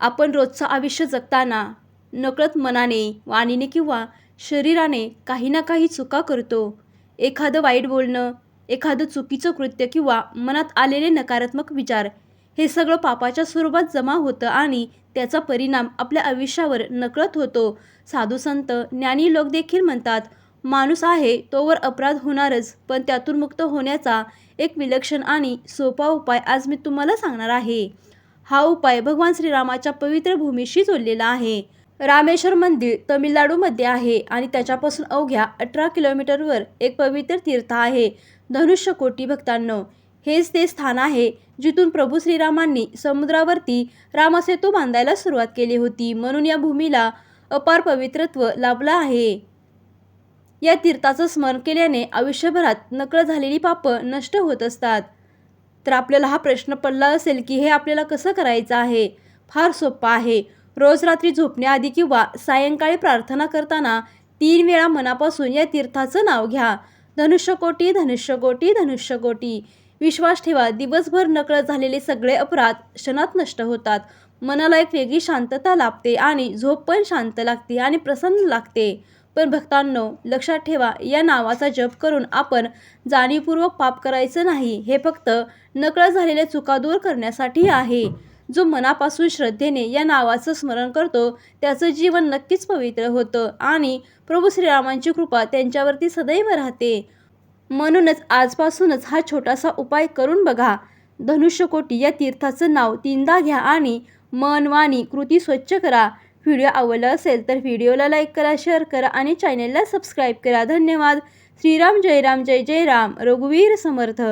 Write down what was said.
आपण रोजचं आयुष्य जगताना नकळत मनाने वाणीने किंवा शरीराने काही ना काही चुका करतो. एखादं वाईट बोलणं एखादं चुकीचं कृत्य किंवा मनात आलेले नकारात्मक विचार हे सगळं पापाच्या स्वरूपात जमा होतं आणि त्याचा परिणाम आपल्या आयुष्यावर नकळत होतो. साधू संत ज्ञानी लोक देखील म्हणतात माणूस आहे तोवर अपराध होणारच पण त्यातून मुक्त होण्याचा एक विलक्षण आणि सोपा उपाय आज मी तुम्हाला सांगणार आहे. हा उपाय भगवान श्रीरामाच्या पवित्र भूमीशी जोडलेला आहे. रामेश्वर मंदिर तमिळनाडूमध्ये आहे आणि त्याच्यापासून अवघ्या अठरा किलोमीटरवर एक पवित्र तीर्थ आहे. धनुष्यकोटी भक्तांनो हेच ते स्थान आहे जिथून प्रभू श्रीरामांनी समुद्रावरती रामसेतू बांधायला सुरुवात केली होती. म्हणून या भूमीला अपार पवित्रत्व लाभलं आहे. या तीर्थाचं स्मरण केल्याने आयुष्यभरात नकळ झालेली पापं नष्ट होत असतात. तर आपल्याला हा प्रश्न पडला असेल की हे आपल्याला कसं करायचं आहे? फार सोपं आहे. रोज रात्री झोपण्याआधी किंवा सायंकाळी प्रार्थना करताना तीन वेळा मनापासून या तीर्थाचं नाव घ्या. धनुष्यकोटी धनुष्यकोटी धनुष्यकोटी विश्वास ठेवा दिवसभर नकळत झालेले सगळे अपराध क्षणात नष्ट होतात. मनाला एक वेगळी शांतता लाभते आणि झोप पण शांत लागते आणि प्रसन्न लागते. पण भक्तांनो लक्षात ठेवा या नावाचा जप करून आपण जाणीवपूर्वक पाप करायचं नाही हे फक्त नकळत झालेल्या चुका दूर करण्यासाठी आहे. जो मनापासून श्रद्धेने या नावाचं स्मरण करतो त्याचं जीवन नक्कीच पवित्र होतं आणि प्रभू श्रीरामांची कृपा त्यांच्यावरती सदैव राहते. म्हणूनच आजपासूनच हा छोटासा उपाय करून बघा. धनुष्यकोटी या तीर्थाचं नाव तीनदा घ्या आणि मन वाणी कृती स्वच्छ करा. व्हिडिओ आवडला असेल तर व्हिडिओला लाईक करा शेअर करा आणि चॅनेलला सबस्क्राईब करा. धन्यवाद. श्रीराम जय राम जय जय राम रघुवीर समर्थ.